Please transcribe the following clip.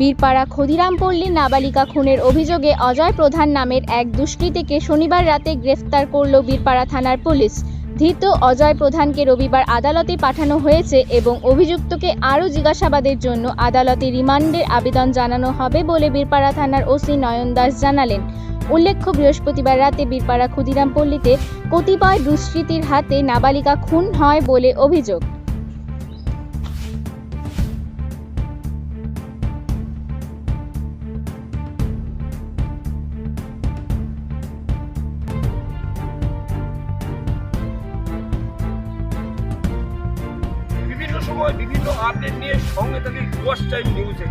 বীরপাড়া ক্ষুদিরামপল্লী নাবালিকা খুনের অভিযোগে অজয় প্রধান নামের এক দুষ্কৃতীকে শনিবার রাতে গ্রেফতার করল বীরপাড়া থানার পুলিশ। ধৃত অজয় প্রধানকে রবিবার আদালতে পাঠানো হয়েছে এবং অভিযুক্তকে আরও জিজ্ঞাসাবাদের জন্য আদালতে রিমান্ডের আবেদন জানানো হবে বলে বীরপাড়া থানার ওসি নয়ন দাস জানালেন। উল্লেখ্য, বৃহস্পতিবার রাতে বীরপাড়া ক্ষুদিরামপল্লীতে কতিপয় দুষ্কৃতীর হাতে নাবালিকা খুন হয় বলে অভিযোগ। সময় বিভিন্ন আপডেট নিয়ে সঙ্গে থাকে দশ টাইম নিউজে